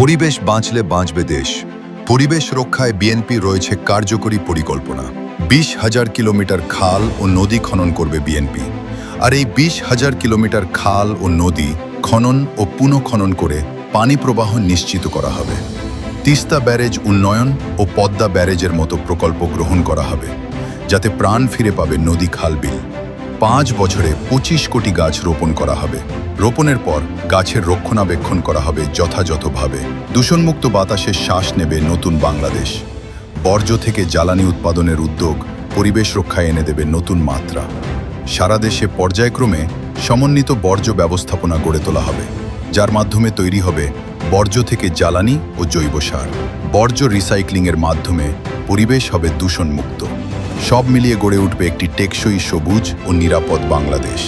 পরিবেশ বাঁচলে বাঁচবে দেশ। পরিবেশ রক্ষায় বিএনপি রয়েছে কার্যকরী পরিকল্পনা। বিশ হাজার কিলোমিটার খাল ও নদী খনন করবে বিএনপি। আর এই বিশ হাজার কিলোমিটার খাল ও নদী খনন ও পুনঃখনন করে পানি প্রবাহ নিশ্চিত করা হবে। তিস্তা ব্যারেজ উন্নয়ন ও পদ্মা ব্যারেজের মতো প্রকল্প গ্রহণ করা হবে, যাতে প্রাণ ফিরে পাবে নদী খাল বিল। পাঁচ বছরে পঁচিশ কোটি গাছ রোপণ করা হবে। রোপণের পর গাছের রক্ষণাবেক্ষণ করা হবে যথাযথভাবে। দূষণমুক্ত বাতাসের শ্বাস নেবে নতুন বাংলাদেশ। বর্জ্য থেকে জ্বালানি উৎপাদনের উদ্যোগ পরিবেশ রক্ষায় এনে দেবে নতুন মাত্রা। সারা দেশে পর্যায়ক্রমে সমন্বিত বর্জ্য ব্যবস্থাপনা গড়ে তোলা হবে, যার মাধ্যমে তৈরি হবে বর্জ্য থেকে জ্বালানি ও জৈব সার। বর্জ্য রিসাইক্লিংয়ের মাধ্যমে পরিবেশ হবে দূষণমুক্ত। সব মিলিয়ে গড়ে উঠবে একটি টেকসই সবুজ ও নিরাপদ বাংলাদেশ।